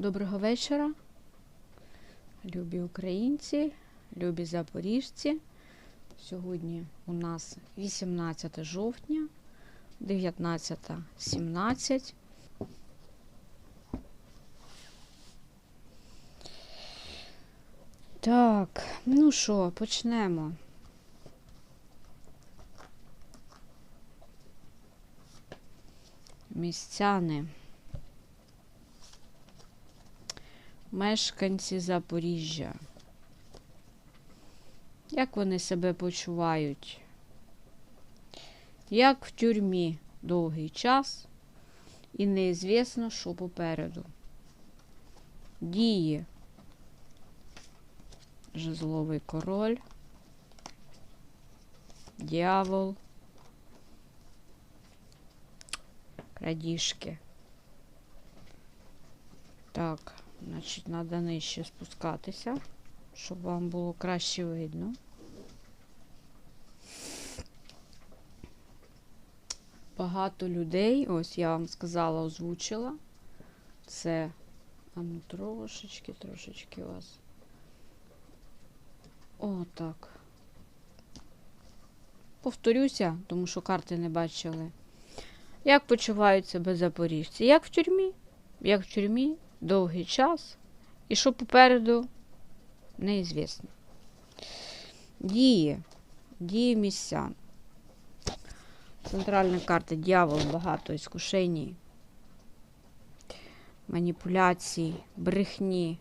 Доброго вечора, любі українці, любі запоріжці. Сьогодні у нас 18 жовтня, 19.17. Так, ну що, почнемо. Містяни. Мешканці Запоріжжя. Як вони себе почувають? Як в тюрмі довгий час і неізвісно, що попереду. Діє Жезловий король, дьявол, крадіжки. Так, значить, треба нижче спускатися, щоб вам було краще видно. Багато людей, ось я вам сказала, озвучила. Це, а ну трошечки, трошечки вас. О, так. Повторюся, тому що карти не бачили. Як почувають себе запоріжці? Як в тюрмі? Як в тюрмі, довгий час. І що попереду, неізвісно. Дії. Дії містян. Центральна карта дьявол, багато іскушеній, маніпуляцій, брехні.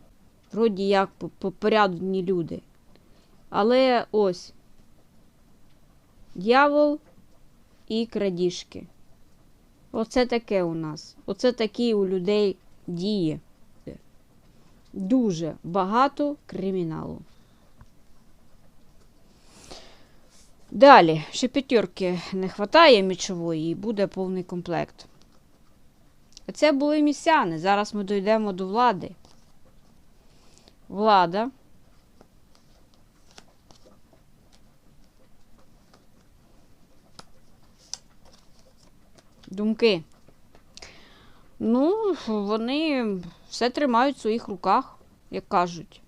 Вроді як по- попорядні люди. Але ось дьявол і крадіжки. Оце таке у нас. Оце такі у людей дії. Дуже багато криміналу. Далі, ще п'ятерки не вистачає мічової і буде повний комплект. Це були містяни. Зараз ми дійдемо до влади. Влада. Думки. Ну, вони все тримають в своїх руках, як кажуть.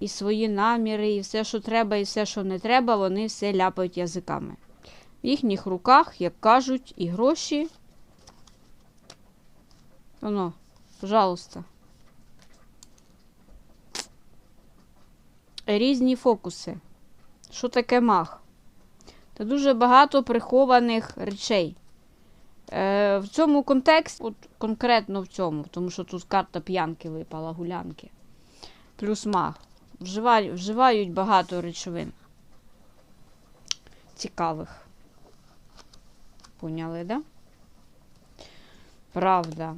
І свої наміри, і все, що треба, і все, що не треба, вони все ляпають язиками. В їхніх руках, як кажуть, і гроші. Воно, пожалуйста. Різні фокуси. Що таке маг? Та дуже багато прихованих речей. Е, в цьому контексті, от конкретно в цьому, тому що тут карта п'янки випала, гулянки. Плюс маг. Вживають, вживають багато речовин. Цікавих. Поняли, да? Правда.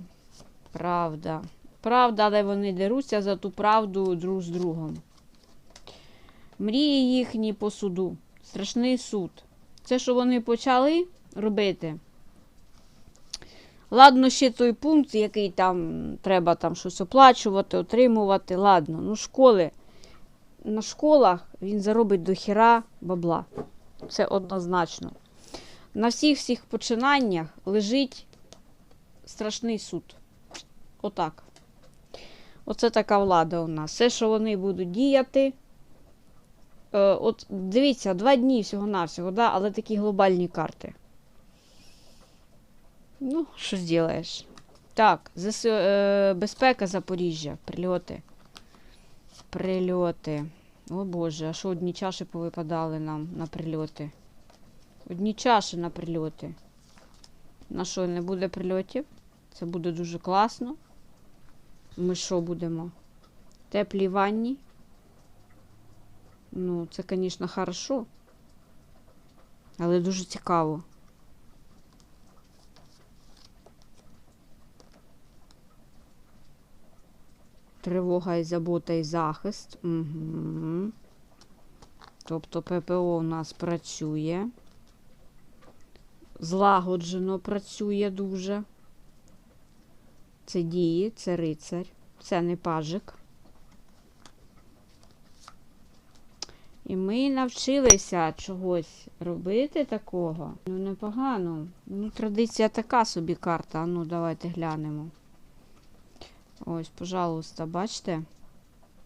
Правда. Правда, але вони деруться за ту правду друг з другом. Мрії їхні по суду. Страшний суд. Це, що вони почали робити. Ладно, ще той пункт, який там треба там щось оплачувати, отримувати. Ладно, ну школи. На школах він заробить до хіра бабла. Це однозначно. На всіх всіх починаннях лежить страшний суд. Отак. Оце така влада у нас. Все, що вони будуть діяти. Е, от дивіться, два дні всього-навсього, да, але такі глобальні карти. Ну, що зробиш? Так, ЗСУ, е, безпека Запоріжжя, прильоти. Прильоти. О Боже, а що одні чаші повипадали нам на прильоти? Одні чаші на прильоти. На що не буде прильотів? Це буде дуже класно. Ми що будемо? Теплі ванні. Ну, це, звісно, хорошо. Але дуже цікаво. Тривога і забота і захист. Угу. Тобто ППО у нас працює. Злагоджено працює дуже. Це дії, це рицар, це не пажик. І ми навчилися чогось робити такого. Ну, непогано. Ну, традиція така собі карта. Ну, давайте глянемо. Ось, пожалуйста, бачите?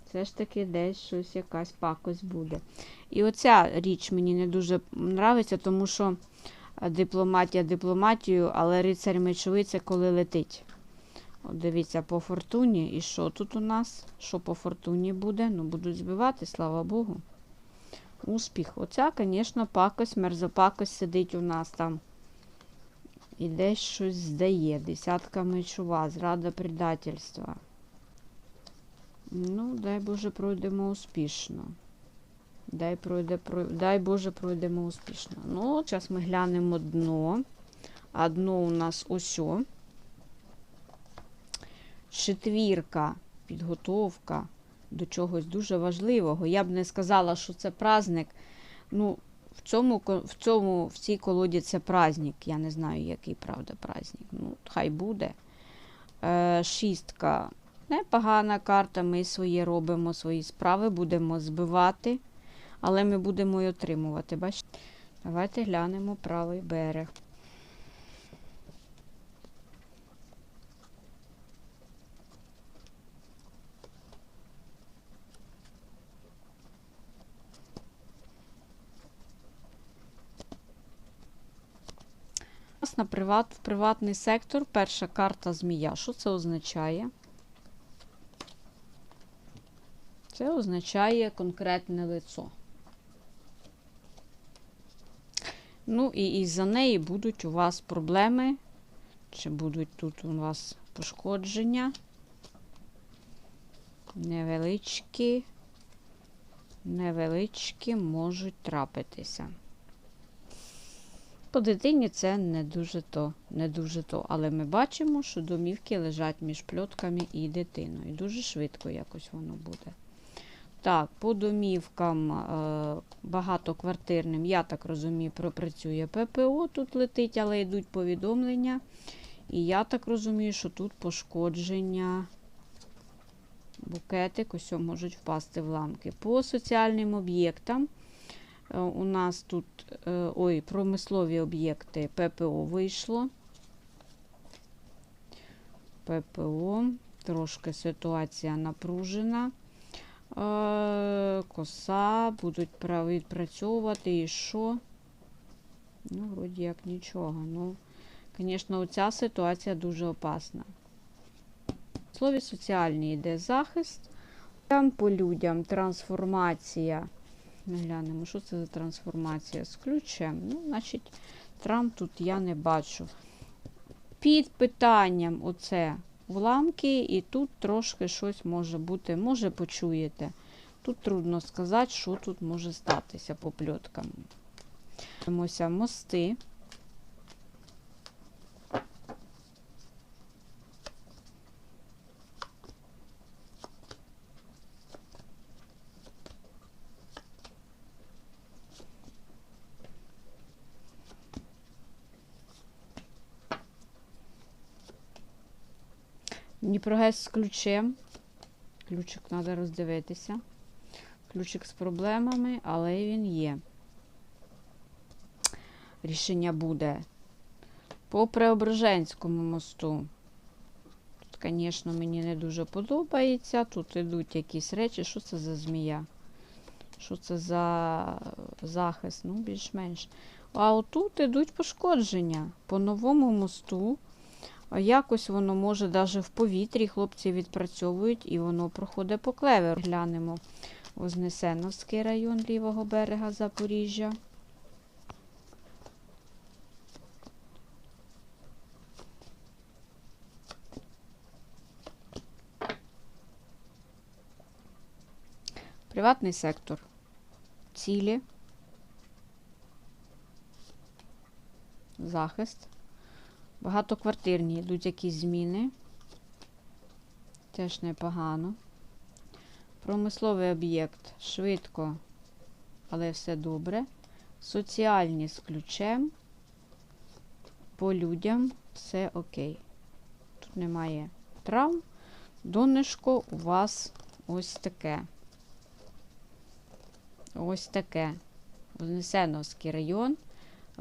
Все ж таки десь щось якась пакость буде. І оця річ мені не дуже нравиться, тому що е, дипломатія дипломатію, але рицарь мечовий це коли летить. От дивіться, по фортуні. І що тут у нас? Що по фортуні буде? Ну, будуть збивати, слава Богу. Успіх. Оця, звісно, пакость, мерзопакость сидить у нас там. І десь щось здає. Десятка мечова, зрада предательства. Ну, дай Боже, пройдемо успішно. Дай, пройде, прой... дай Боже, пройдемо успішно. Ну, зараз ми глянемо дно. А дно у нас ось. Четвірка, підготовка до чогось дуже важливого. Я б не сказала, що це праздник. Ну, в цьому, в цьому, в цій колоді це праздник. Я не знаю, який правда праздник. Ну, хай буде. Е, шістка. Непогана карта. Ми своє робимо, свої справи, будемо збивати, але ми будемо і отримувати. Бачите? Давайте глянемо правий берег. На приват, приватний сектор перша карта змія. Що це означає? Це означає конкретне лицо. Ну і із-за неї будуть у вас проблеми, чи будуть тут у вас пошкодження. Невеличкі, невеличкі можуть трапитися. По дитині це не дуже то, не дуже то. Але ми бачимо, що домівки лежать між пльотками і дитиною. Дуже швидко якось воно буде. Так, по домівкам е, багатоквартирним, я так розумію, пропрацює ППО, тут летить, але йдуть повідомлення. І я так розумію, що тут пошкодження букетик, ось можуть впасти в ламки. По соціальним об'єктам у нас тут е, ой, промислові об'єкти ППО вийшло. ППО, трошки ситуація напружена. Е, Коса, будуть відпрацьовувати і що? Ну, вроді як нічого. Ну, звісно, оця ситуація дуже опасна. В слові соціальній йде захист. Там по людям трансформація. Ми глянемо, що це за трансформація з ключем. Ну, значить, Трамп тут я не бачу. Під питанням оце вламки, і тут трошки щось може бути. Може, почуєте. Тут трудно сказати, що тут може статися по пльоткам. Мости. Дніпрогес з ключем. Ключик треба роздивитися. Ключик з проблемами, але він є. Рішення буде. По Преображенському мосту. Тут, звісно, мені не дуже подобається. Тут йдуть якісь речі. Що це за змія? Що це за захист? Ну, більш-менш. А отут йдуть пошкодження. По новому мосту. Якось воно може навіть в повітрі хлопці відпрацьовують і воно проходить по клеверу. Глянемо Вознесеновський район лівого берега Запоріжжя. Приватний сектор. Цілі. Захист. Багатоквартирні йдуть якісь зміни. Теж непогано. Промисловий об'єкт швидко, але все добре. Соціальні з ключем. По людям все окей. Тут немає травм. Донечко у вас ось таке. Ось таке. Вознесеновський район.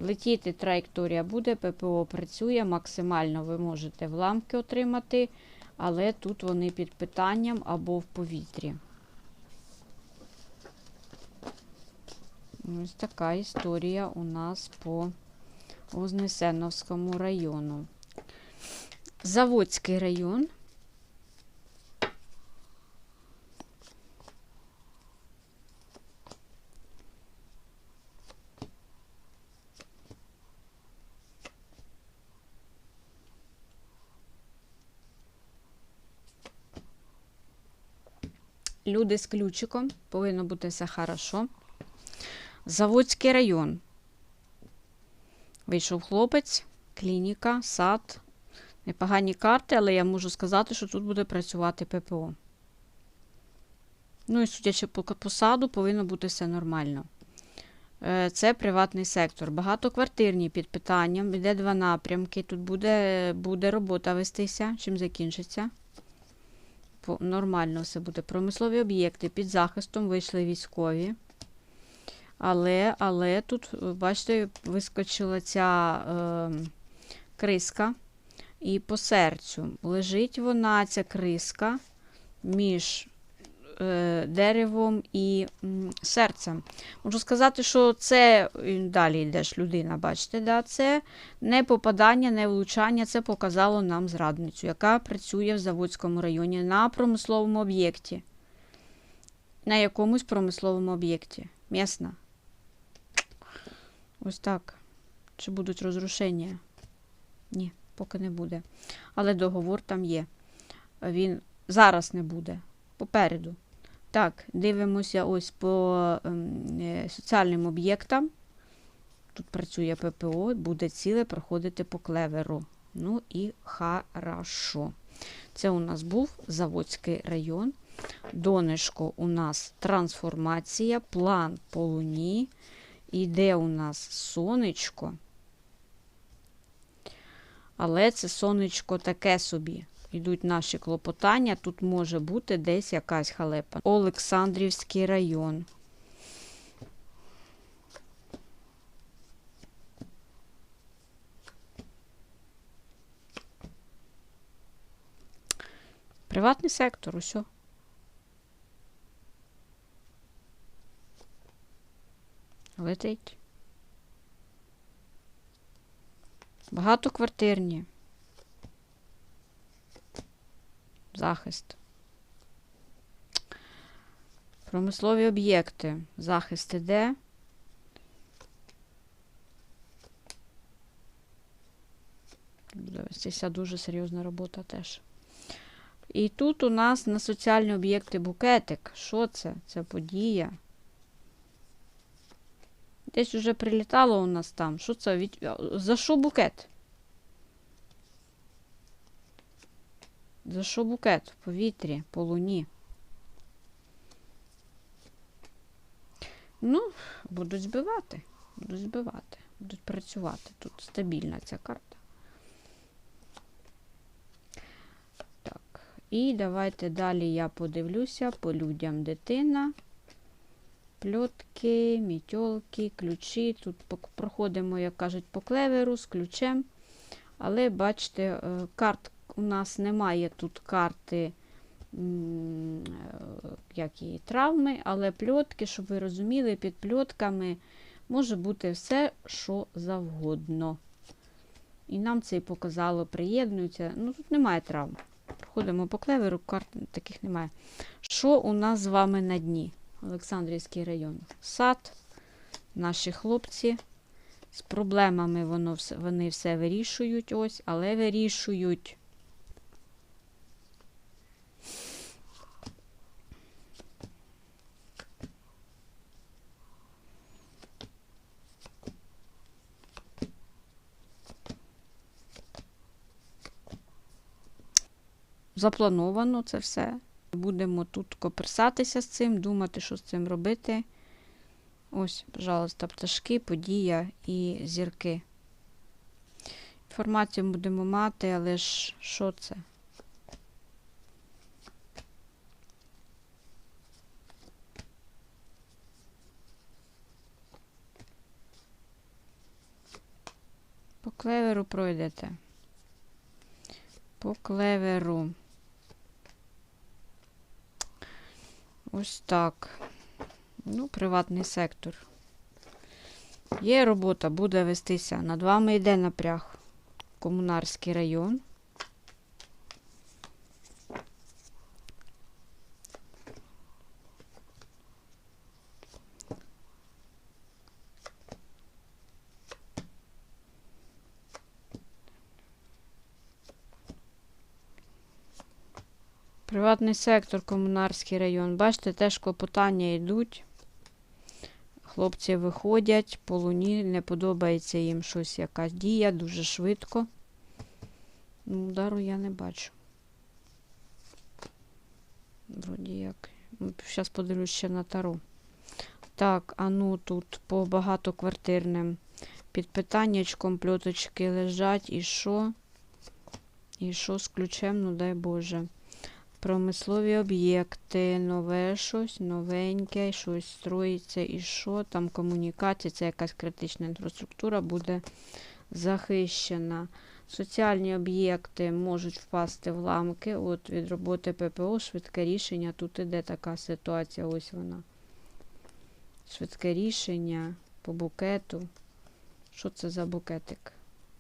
Летіти траєкторія буде, ППО працює, максимально ви можете вламки отримати. але тут вони під питанням або в повітрі. Ось така історія у нас по Вознесеновському району. Заводський район. Люди з ключиком, повинно бути все хорошо. Заводський район. Вийшов хлопець, клініка, сад. Непогані карти, але я можу сказати, що тут буде працювати ППО. Ну і судячи по посаду, повинно бути все нормально. Е, Це приватний сектор. Багатоквартирні під питанням. Іде два напрямки. Тут буде, буде робота вестися. Чим закінчиться? По- Нормально все буде. Промислові об'єкти під захистом вийшли військові. Але, але тут, е, бачите, вискочила ця е, криска. І по серцю лежить вона, ця криска, між деревом і серцем. Можу сказати, що це далі йдеш людина, бачите, да? це не попадання, не влучання, це показало нам зрадницю, яка працює в Заводському районі на промисловому об'єкті. На якомусь промисловому об'єкті. Місна. Ось так. Чи будуть розрушення? Ні, поки не буде. Але договор там є. Він зараз не буде. Попереду. Так, дивимося ось по ем, е, соціальним об'єктам. Тут працює ППО, буде ціле проходити по клеверу. Ну і хорошо. Це у нас був Заводський район. Донешко у нас трансформація, план по луні. Іде у нас сонечко. Але це сонечко таке собі. Йдуть наші клопотання. Тут може бути десь якась халепа. Олександрівський район. Приватний сектор, усьо. Летить. Багатоквартирні. Захист. Промислові об'єкти. Захист іде. Вестися дуже серйозна робота теж. І тут у нас на соціальні об'єкти букетик. Що це? Це подія. Десь уже прилітало у нас там. Що це? За що букет? За що букет? В повітрі, по луні. Ну, будуть збивати. Будуть збивати. Будуть працювати. Тут стабільна ця карта. Так. І давайте далі я подивлюся по людям дитина. Пльотки, мітьолки, ключі. Тут проходимо, як кажуть, по клеверу з ключем. Але бачите, е, карт у нас немає тут карти е, як її, травми, але пльотки, щоб ви розуміли, під пльотками може бути все, що завгодно. І нам це і показало, приєднуються. Ну, тут немає травм. Проходимо по клеверу, карт таких немає. Що у нас з вами на дні? Олександрівський район. Сад, наші хлопці. З проблемами воно вони все вирішують, ось, але вирішують. Заплановано це все. Будемо тут коперсатися з цим, думати, що з цим робити. Ось, пожалуйста, пташки, подія і зірки. Інформацію будемо мати, але ж що це? По клеверу пройдете. По клеверу. Ось так. Ну, приватний сектор. Є робота, буде вестися. Над вами йде напряг. Комунарський район. Приватний сектор, комунарський район. Бачите, теж клопотання йдуть. Хлопці виходять по луні, не подобається їм щось, якась дія, дуже швидко. Ну, удару я не бачу. Вроді як. Зараз подивлюсь ще на тару. Так, а ну тут по багатоквартирним під питаннячком пльоточки лежать. І що? І що з ключем, ну дай Боже. Промислові об'єкти, нове щось, новеньке, щось строїться і що там комунікація, це якась критична інфраструктура буде захищена. Соціальні об'єкти можуть впасти в ламки. От від роботи ППО швидке рішення. Тут іде така ситуація, ось вона. Швидке рішення по букету. Що це за букетик?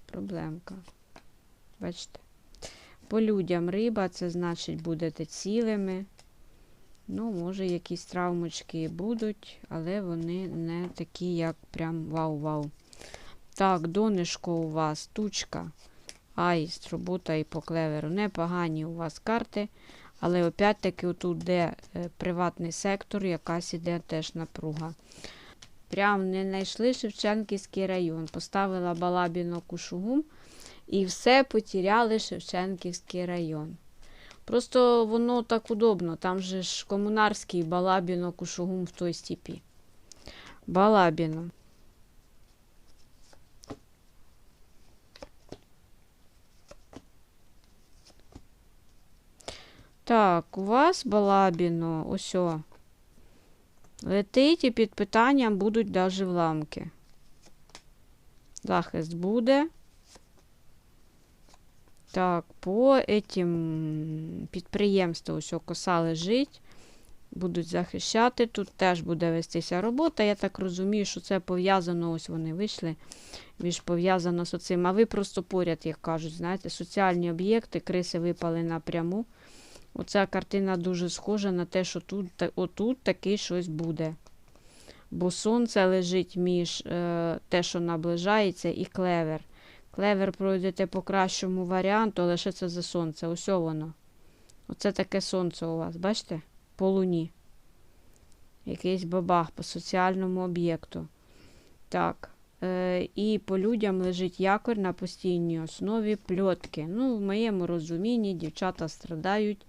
Проблемка. Бачите? По людям риба, це значить будете цілими. Ну, може, якісь травмочки будуть, але вони не такі, як прям вау-вау. Так, донишко у вас, тучка, аїст, робота і по клеверу. Непогані у вас карти, але опять-таки отут, де е, приватний сектор, якась іде теж напруга. Прям не знайшли Шевченківський район. Поставила Балабіно Кушугум. І все потеряли Шевченківський район. Просто воно так удобно. Там же ж комунарський Балабіно, Кушугум в той степі. Балабіно. Так, у вас Балабіно, ось. Летить і під питанням будуть даже вламки. Захист буде. Так, по этим підприємству ось коса лежить. Будуть захищати. Тут теж буде вестися робота. Я так розумію, що це пов'язано, ось вони вийшли. Більш пов'язано з цим. А ви просто поряд, як кажуть, знаєте, соціальні об'єкти, криси випали напряму. Оця картина дуже схожа на те, що тут, отут таки щось буде. Бо сонце лежить між е, те, що наближається, і клевер. Клевер пройдете по кращому варіанту, що це за сонце? Ось воно. Оце таке сонце у вас, бачите? По луні. Якийсь бабах по соціальному об'єкту. Так. Е, і по людям лежить якорь на постійній основі пльотки. Ну, в моєму розумінні дівчата страдають.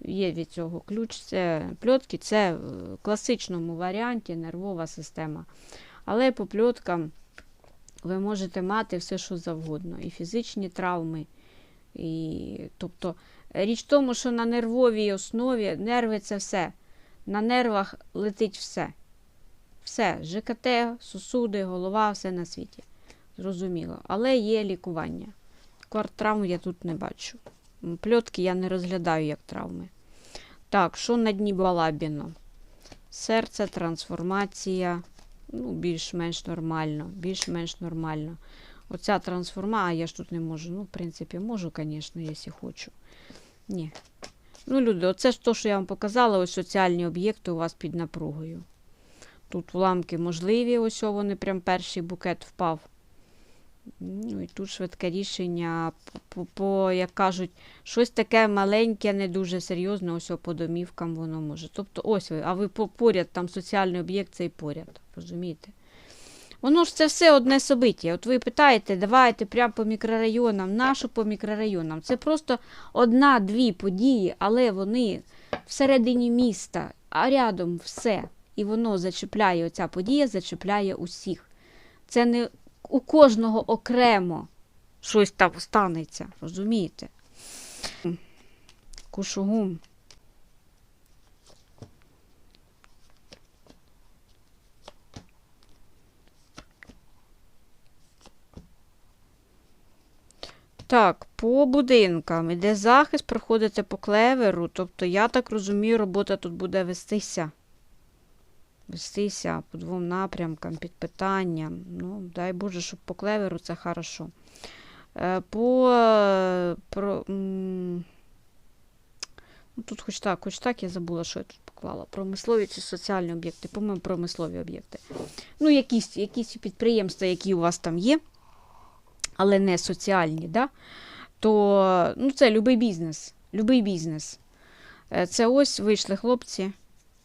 Є від цього ключ. Це пльотки, це в класичному варіанті нервова система. Але по пльоткам ви можете мати все, що завгодно. І фізичні травми. І, тобто, річ в тому, що на нервовій основі нерви це все. На нервах летить все. Все, ЖКТ, сосуди, голова, все на світі. Зрозуміло. Але є лікування. Кварт-травм я тут не бачу. Пльотки я не розглядаю як травми. Так, що на дні Балабіно? Серце, трансформація. Ну, більш-менш нормально. Більш-менш нормально. Оця трансформація, а я ж тут не можу. Ну, в принципі, можу, звісно, якщо хочу. Ні. Ну, люди, оце ж те, що я вам показала, ось соціальні об'єкти у вас під напругою. Тут уламки можливі, ось вони прям перший букет впав. Ну і тут швидке рішення, по, по, як кажуть, щось таке маленьке, не дуже серйозне, ось по домівкам воно може. Тобто, ось ви, а ви по- поряд, там соціальний об'єкт цей поряд, розумієте? Воно ж це все одне собиття. От ви питаєте, давайте прямо по мікрорайонам, нашу по мікрорайонам. Це просто одна-дві події, але вони всередині міста, а рядом все. І воно зачіпляє, оця подія зачіпляє усіх. Це не у кожного окремо щось там станеться, розумієте? Кушугум. Так, По будинкам іде захист, проходите по клеверу. Тобто, я так розумію, робота тут буде вестися. Вестися по двом напрямкам, під питанням. Ну, дай Боже, щоб по клеверу це хорошо. Е, По е, про, ну, тут хоч так, хоч так, я забула, що я тут поклала. Промислові чи соціальні об'єкти, по-моєму, промислові об'єкти. Ну, якісь, якісь підприємства, які у вас там є, але не соціальні, да? то ну, це любий бізнес. Любий бізнес. Е, Це ось вийшли хлопці,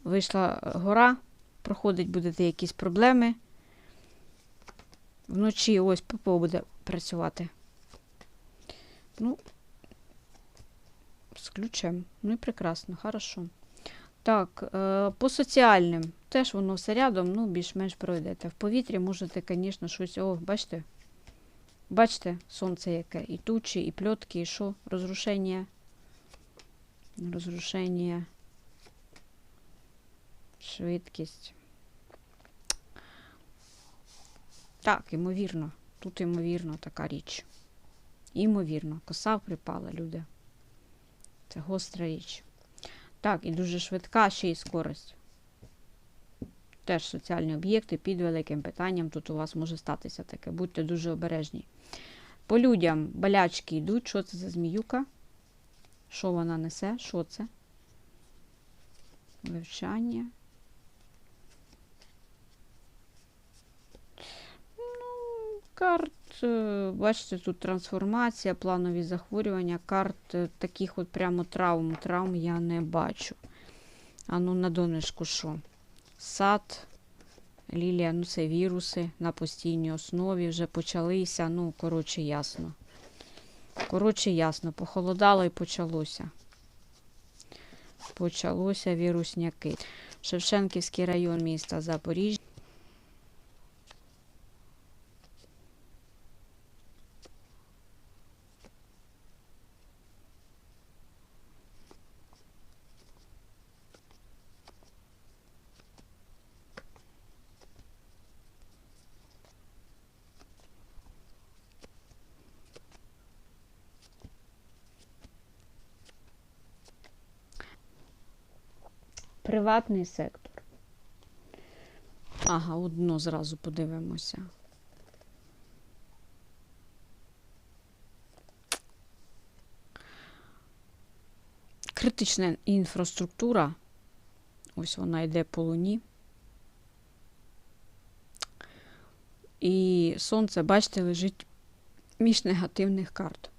вийшла гора, проходить будете якісь проблеми. Вночі ось ППО буде працювати. Ну, з ключем. Ну і прекрасно, хорошо. Так, е, по соціальним. Теж воно все рядом, ну, більш-менш пройдете. В повітрі можете, звісно, щось. О, бачите? Бачите, сонце яке. І тучі, і пльотки, і що? Розрушення. Розрушення. Швидкість. Так, ймовірно. Тут ймовірно така річ. Імовірно, коса припала, люди. Це гостра річ. Так, і дуже швидка ще й скорость. Теж соціальні об'єкти під великим питанням. Тут у вас може статися таке. Будьте дуже обережні. По людям болячки йдуть. Що це за зміюка? Що вона несе? Що це? Вивчання. Карт, е, бачите, тут трансформація, планові захворювання, карт е, таких от прямо травм. Травм я не бачу. А ну на донечку що? Сад, лілія, ну це віруси на постійній основі вже почалися. Ну, коротше, ясно. Коротше, ясно, похолодало і почалося. Почалося вірусняки. Шевченківський район міста Запоріжжя. Приватний сектор. Ага, одно зразу подивимося. Критична інфраструктура. Ось вона йде по луні. І сонце, бачите, лежить між негативних карт.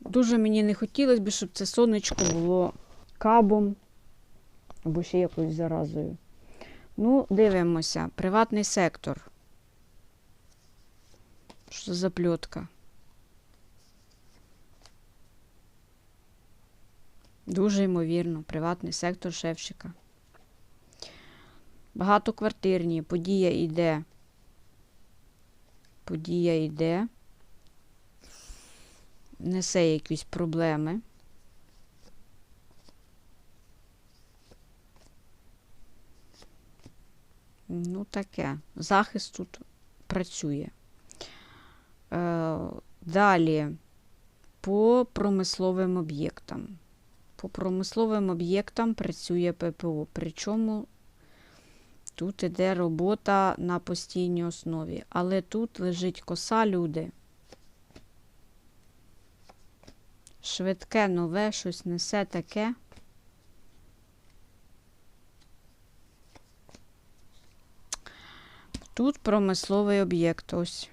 Дуже мені не хотілося б, щоб це сонечко було кабом або ще якоюсь заразою. Ну, дивимося. Приватний сектор. Що за пльотка? Дуже ймовірно, приватний сектор шефчика. Багатоквартирні, подія йде. Подія йде. Несе якісь проблеми. Ну, таке. Захист тут працює. Е, далі по промисловим об'єктам. По промисловим об'єктам працює ППО. Причому тут іде робота на постійній основі. Але тут лежить коса люди. Швидке, нове, щось несе таке. Тут промисловий об'єкт ось.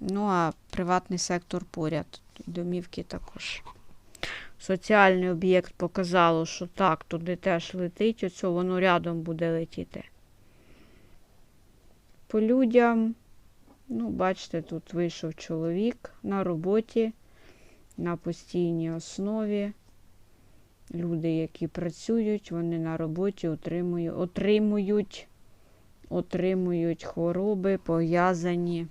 Ну, а приватний сектор поряд. Домівки також. Соціальний об'єкт показало, що так, туди теж летить, оце воно рядом буде летіти. По людям, ну, бачите, тут вийшов чоловік на роботі, на постійній основі. Люди, які працюють, вони на роботі отримують, отримують отримують хвороби, пов'язані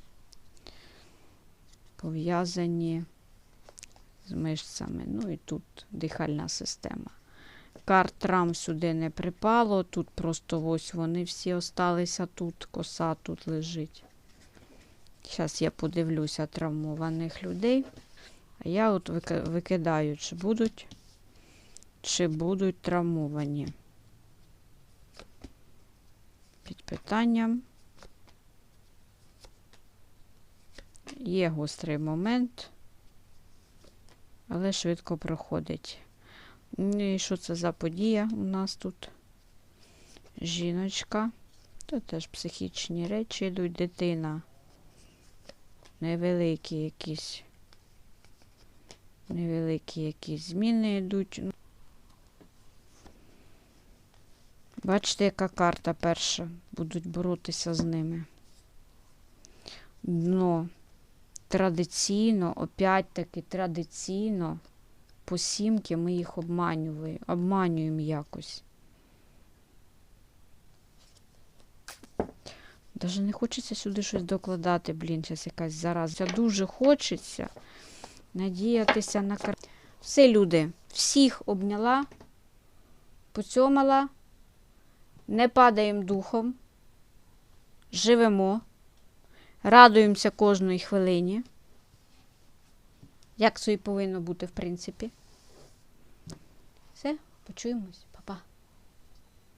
пов'язані з мишцями. Ну і тут дихальна система. Картрам сюди не припало, тут просто ось вони всі осталися тут, коса тут лежить. Зараз я подивлюся травмованих людей. А я от викидаю, чи будуть, чи будуть травмовані. Під питанням. Є гострий момент, але швидко проходить. Ну і що це за подія у нас тут? Жіночка. Це теж психічні речі йдуть. Дитина. Невеликі якісь. Невеликі якісь зміни йдуть. Ну, Бачите, яка карта перша. Будуть боротися з ними. Дно. Традиційно, опять-таки, традиційно по сімки ми їх обманюємо, обманюємо якось. Даже не хочеться сюди щось докладати, блін, зараз якась зараза. Дуже хочеться надіятися на кар... Все, люди, всіх обняла, поцьомала, не падаємо духом, живемо, радуємося кожної хвилині. Як це і повинно бути, в принципі. Все, почуємось.